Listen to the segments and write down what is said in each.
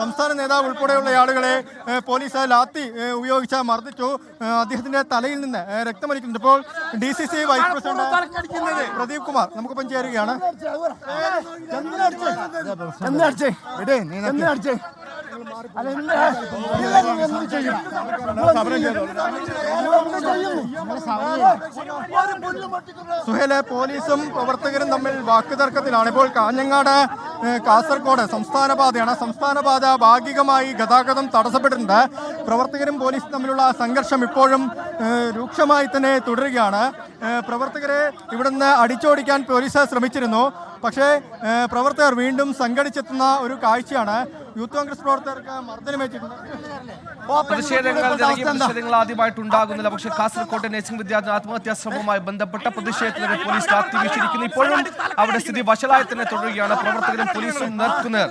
സംസ്ഥാന നേതാവ് ഉൾപ്പെടെയുള്ള ആളുകളെ പോലീസ് ലാത്തി ഉപയോഗിച്ച മർദ്ദിച്ചു. അദ്ദേഹത്തിന്റെ തലയിൽ നിന്ന് രക്തമൊലിക്കുന്നുണ്ട് ഇപ്പോൾ D C C vice president Pradeep Kumar നമുക്കിപ്പം ചേരുകയാണ്. സുഹേല പോലീസും പ്രവർത്തകരും തമ്മിൽ വാക്കുതർക്കത്തിലാണ്. ഇപ്പോൾ കാഞ്ഞങ്ങാട് കാസർഗോഡ് സംസ്ഥാന പാതയാണ് സംസ്ഥാന പാത ഭാഗികമായി ഗതാഗതം തടസ്സപ്പെട്ടിട്ടുണ്ട്. പ്രവർത്തകരും പോലീസും തമ്മിലുള്ള സംഘർഷം ഇപ്പോഴും രൂക്ഷമായി തന്നെ തുടരുകയാണ്. പ്രവർത്തകരെ ഇവിടുന്ന് അടിച്ചോടിക്കാൻ പോലീസ് ശ്രമിച്ചിരുന്നു. പക്ഷേ പ്രവർത്തകർ വീണ്ടും സംഘടിച്ചെത്തുന്ന ഒരു കാഴ്ചയാണ്. യൂത്ത് കോൺഗ്രസ് പ്രവർത്തകർക്ക് മർദ്ദനമേറ്റിട്ടുണ്ട് പ്രതിഷേധങ്ങൾ ജനകീയ പ്രതിഷേധങ്ങൾ ആദ്യമായിട്ട് ഉണ്ടാകുന്നില്ല പക്ഷേ കാസർകോട്ടെ നഴ്സിംഗ് വിദ്യാർത്ഥി ആത്മഹത്യാ ശ്രമവുമായി ബന്ധപ്പെട്ട പ്രതിഷേധത്തിന് പോലീസ് ലാത്തി വീശിയിരിക്കുന്നു ഇപ്പോഴും അവിടെ സ്ഥിതി വഷളായി തന്നെ തുടരുകയാണ്. പ്രവർത്തകരും പോലീസും നേർക്കുനേർ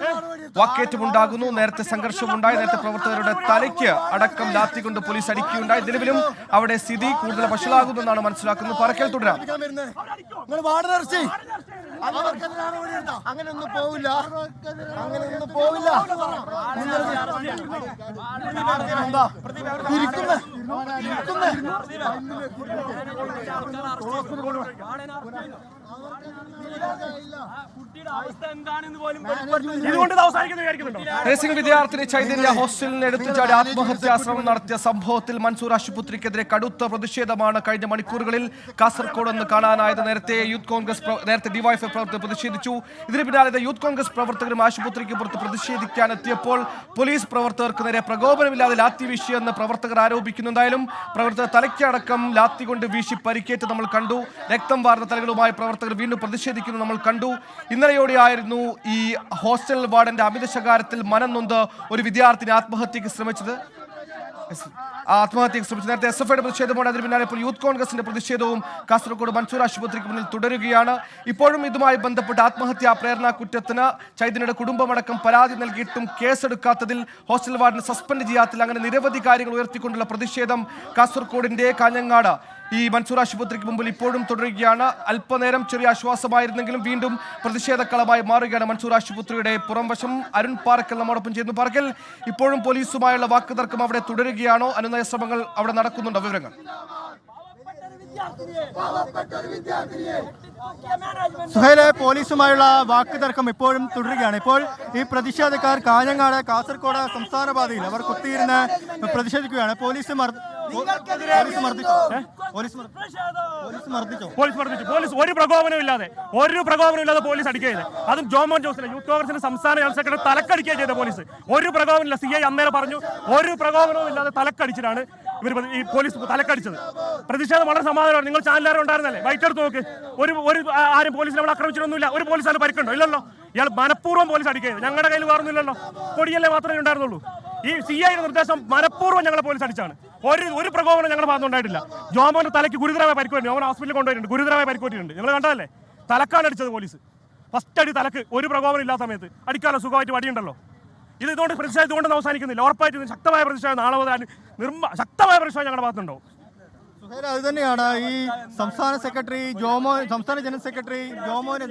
വാക്കേറ്റമുണ്ടാകുന്നു. നേരത്തെ സംഘർഷമുണ്ടായി. നേരത്തെ പ്രവർത്തകരുടെ തലയ്ക്ക് അടക്കം ലാത്തി കൊണ്ട് പോലീസ് അടിക്കുകയുണ്ടായി. നിലവിലും അവിടെ സ്ഥിതി കൂടുതൽ വഷളാകുന്നു എന്നാണ് മനസ്സിലാക്കുന്നത്. പറക്കൽ തുടരാം. അങ്ങനെ ഒന്നും പോവില്ല. അങ്ങനെ ഒന്നും പോവില്ല. നഴ്സിംഗ് വിദ്യാർത്ഥിനി ചൈതന്യ ഹോസ്റ്റലിന് എടുത്തു ചാടി ആത്മഹത്യാ ശ്രമം നടത്തിയ സംഭവത്തിൽ മൻസൂർ ആശുപത്രിക്കെതിരെ കടുത്ത പ്രതിഷേധമാണ് കഴിഞ്ഞ മണിക്കൂറുകളിൽ കാസർകോട് എന്ന് കാണാനായത്. നേരത്തെ യൂത്ത് കോൺഗ്രസ് നേരത്തെ ഡിവൈഎഫ്ഐ പ്രവർത്തകർ പ്രതിഷേധിച്ചു. ഇതിന് പിന്നാലെ യൂത്ത് കോൺഗ്രസ് പ്രവർത്തകരും ആശുപത്രിക്ക് പുറത്ത് പ്രതിഷേധിക്കാൻ എത്തിയപ്പോൾ പോലീസ് പ്രവർത്തകർക്ക് നേരെ പ്രകോപനമില്ലാതെ ലാത്തി വീശിയെന്ന് പ്രവർത്തകർ ആരോപിക്കുന്നുണ്ടായാലും പ്രവർത്തകർ തലയ്ക്കടക്കം ലാത്തി കൊണ്ട് വീശി പരിക്കേറ്റ് നമ്മൾ കണ്ടു. രക്തം വാർന്ന തലകളുമായി പ്രവർത്തകർ വീണ്ടും പ്രതിഷേധിക്കുന്നു നമ്മൾ കണ്ടു. ഇന്നലെയോടെയായിരുന്നു ഈ ഹോസ്റ്റൽ വാർഡന്റെ അമിത ശകാരത്തിൽ മനം നൊന്ത് ഒരു വിദ്യാർത്ഥിനി ആത്മഹത്യക്ക് ശ്രമിച്ചത്. ആത്മഹത്യക്ക് ശ്രമിച്ചു നേരത്തെ എസ് എഫ് ഐയുടെ പ്രതിഷേധമാണ് അതിന് പിന്നാലെ ഇപ്പോൾ യൂത്ത് കോൺഗ്രസിന്റെ പ്രതിഷേധവും കാസർഗോഡ് മൻസൂർ ആശുപത്രിക്ക് മുന്നിൽ തുടരുകയാണ്. ഇപ്പോഴും ഇതുമായി ബന്ധപ്പെട്ട് ആത്മഹത്യാ പ്രേരണ കുറ്റത്തിന് ചൈതന്യയുടെ കുടുംബമടക്കം പരാതി നൽകിയിട്ടും കേസെടുക്കാത്തതിൽ ഹോസ്റ്റൽ വാർഡിനെ സസ്പെൻഡ് ചെയ്യാത്തതിൽ അങ്ങനെ നിരവധി കാര്യങ്ങൾ ഉയർത്തിക്കൊണ്ടുള്ള പ്രതിഷേധം കാസർഗോഡിന്റെ കാഞ്ഞങ്ങാട്. ഈ മൻസൂർ ആശുപത്രിക്ക് മുമ്പിൽ ഇപ്പോഴും തുടരുകയാണ്. അല്പനേരം ചെറിയ ആശ്വാസമായിരുന്നെങ്കിലും വീണ്ടും പ്രതിഷേധക്കളമായി മാറുകയാണ് മൻസൂർ ആശുപത്രിയുടെ പുറംവശം. അരുൺ പാർക്കൽ നമ്മോടൊപ്പം ചെയ്യുന്നു പാർക്കൽ ഇപ്പോഴും പോലീസുമായുള്ള വാക്കുതർക്കം അവിടെ തുടരുകയാണോ? അനുനയ ശ്രമങ്ങൾ അവിടെ നടക്കുന്നുണ്ടോ? വിവരങ്ങൾ. സുഹേലെ പോലീസുമായുള്ള വാക്കുതർക്കം ഇപ്പോഴും തുടരുകയാണ്. ഇപ്പോൾ ഈ പ്രതിഷേധക്കാർ കാഞ്ഞങ്ങാട് കാസർഗോഡ് സംസ്ഥാന പാതയിൽ അവർ കുത്തിയിരുന്ന് പ്രതിഷേധിക്കുകയാണ്. പോലീസ് പോലീസ് മർദ്ദിച്ചോ? പോലീസ് മർദ്ദ- പോലീസ് മർദ്ദിച്ചോ? പോലീസ് മർദ്ദിച്ചു. പോലീസ് ഒരു പ്രകോപനവും ഇല്ലാതെ ഒരു പ്രകോപനം ഇല്ലാതെ പോലീസ് അടിക്കുകയത് അതും ജോമോൻ ജോസിനെ യൂത്ത് കോൺഗ്രസിന്റെ സംസ്ഥാന ജനറൽ സെക്രട്ടറി തലക്കടിക്കുക ചെയ്ത പോലീസ്. ഒരു പ്രകോപനമില്ല സി ഐ അന്നേരം പറഞ്ഞു ഒരു പ്രകോപനവും ഇല്ലാതെ തലക്കടിച്ചിട്ടാണ് ഇവർ ഈ പോലീസ് തലക്കടിച്ചത്. പ്രതിഷേധം വളരെ സമാധാനമാണ്. നിങ്ങൾ ചാനലുകാരെ ഉണ്ടായിരുന്നല്ലേ? വൈറ്റ് എടുത്ത് നോക്ക്. ഒരു ഒരു ആരും പോലീസിനെ അവിടെ ആക്രമിച്ചിട്ടൊന്നുമില്ല. ഒരു പോലീസിന് പരിക്കുണ്ടോ? ഇല്ലല്ലോ. ഇയാൾ മനഃപൂർവം പോലീസ് അടിക്കരുത്. ഞങ്ങളുടെ കയ്യിൽ വേറൊന്നുമില്ലല്ലോ കൊടിയല്ലേ മാത്രമേ ഉണ്ടായിരുന്നുള്ളൂ. ഈ സി ഐയുടെ നിർദ്ദേശം മനഃപൂർവം ഞങ്ങളെ പോലീസ് അടിച്ചാണ് ഒരു ഒരു പ്രകോപനം ഞങ്ങളുടെ ഭാഗത്തുണ്ടായിട്ടില്ല ജോമോന്റെ തലയ്ക്ക് ഗുരുതരമായി പരിക്ക് ജോമൻ ഹോസ്പിറ്റലിൽ കൊണ്ടുപോയിട്ടുണ്ട്. ഗുരുതരമായി പരിക്ക് പറ്റിയിട്ടുണ്ട്. നിങ്ങൾ കണ്ടതല്ലേ? തലക്കാണ് അടിച്ചത് പോലീസ്. ഫസ്റ്റ് അടി തലക്ക് ഒരു പ്രകോപനം ഇല്ലാത്ത സമയത്ത്. അടിക്കാലോ സുഖമായിട്ട് വടിയുണ്ടല്ലോ. ഇത് ഇതുകൊണ്ട് പ്രതിഷേധം ഇതുകൊണ്ട് അവസാനിക്കുന്നില്ല. ഉറപ്പായിട്ട് ശക്തമായ പ്രതിഷേധം നാളെ മുതൽ നിർമ്മ ശക്തമായ പ്രതിഷേധം ഞങ്ങളുടെ ഭാഗത്തുണ്ടോ അത് തന്നെയാണ്. ഈ സംസ്ഥാന സെക്രട്ടറി ജോമോ സംസ്ഥാന ജനറൽ സെക്രട്ടറി ജോമോനെ